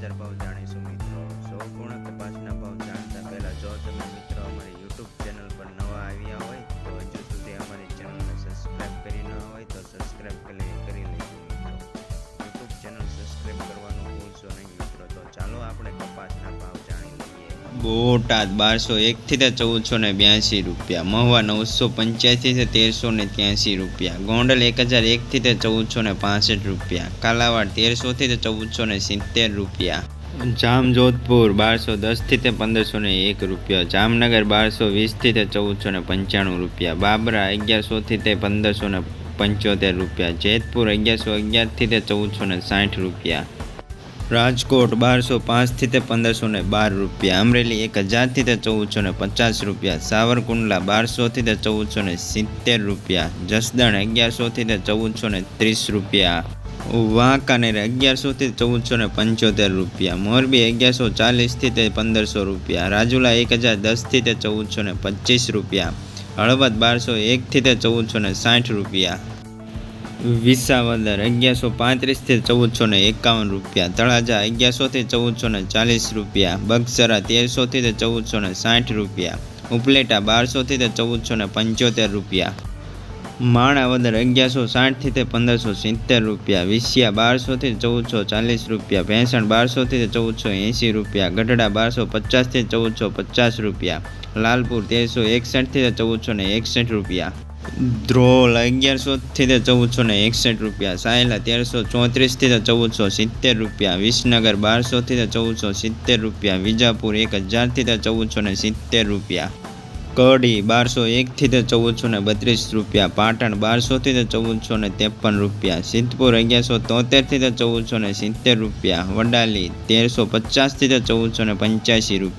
બજાર ભાવ જાણીશું મિત્રો. સૌ પૂર્ણ કપાસના ભાવ જાણતા પહેલા જો તમે મિત્રો અમારી યુટ્યુબ બોટાદ બારસો એકથી તે ચૌદસો ને બ્યાસી રૂપિયા, મહુવા નવસો પંચ્યાસી થી તેરસો ને ત્યાંસી રૂપિયા, ગોંડલ એક હજાર એકથી તે ચૌદસો ને પાસઠ રૂપિયા, કાલાવાડ તેરસોથી તે ચૌદસો ને સિત્તેર રૂપિયા. જામજોધપુર બારસો દસથી તે પંદરસો ને એક રૂપિયા, જામનગર બારસો વીસથી તે ચૌદસો ને પંચાણું રૂપિયા, બાબરા અગિયારસોથી તે પંદરસો ને પંચોતેર રૂપિયા, જેતપુર અગિયારસો અગિયારથી તે ચૌદસો ને સાઠ રૂપિયા. રાજકોટ બારસો પાંચથી તે પંદરસો ને બાર રૂપિયા, અમરેલી એક હજારથી તે ચૌદસો ને પચાસ રૂપિયા, સાવરકુંડલા બારસોથી તે ચૌદસો ને સિત્તેર રૂપિયા, જસદણ અગિયારસોથી તે ચૌદસો ને ત્રીસ રૂપિયા, વાંકાનેર અગિયારસોથી ચૌદસો ને પંચોતેર રૂપિયા, મોરબી અગિયારસો ચાલીસથી તે પંદરસો રૂપિયા, રાજુલા એક હજાર દસથી તે ચૌદસો ને પચીસ રૂપિયા, હળવદ બારસો એકથી તે ચૌદસો ને સાઠ રૂપિયા વિસાવદર અગિયારસો પાંત્રીસથી ચૌદસો ને એકાવન રૂપિયા, તળાજા અગિયારસોથી ચૌદસો ને ચાલીસ રૂપિયા, બગસરા તેરસોથી તે ચૌદસો ને સાઠ રૂપિયા, ઉપલેટા બારસોથી તે ચૌદસો ને પંચોતેર રૂપિયા, માણાવદર અગિયારસો સાઠથી તે પંદરસો સિત્તેર રૂપિયા, વિસિયા બારસોથી ચૌદસો ચાલીસ રૂપિયા, ભેંસણ બારસોથી તે ચૌદસો એંસી રૂપિયા, ગઢડા બારસો પચાસથી ચૌદસો પચાસ રૂપિયા, લાલપુર તેરસો એકસઠથી તે ચૌદસો ને એકસઠ રૂપિયા. ધ્રોલ અગિયારસોથી તે ચૌદસો ને એકસઠ રૂપિયા, સાયલા તેરસો ચોત્રીસથી તે ચૌદસો સિત્તેર રૂપિયા, વિસનગર બારસોથી તે ચૌદસો સિત્તેર રૂપિયા, વિજાપુર એક હજારથી તે ચૌદસો ને સિત્તેર રૂપિયા, કડી બારસો એકથી તે ચૌદસો ને બત્રીસ રૂપિયા, પાટણ બારસોથી તે ચૌદસો ને ત્રેપન રૂપિયા, સિદ્ધપુર અગિયારસો તોતેરથી તે ચૌદસો ને સિત્તેર રૂપિયા, વડાલી તેરસો પચાસથી તે ચૌદસો ને પંચ્યાસી રૂપિયા.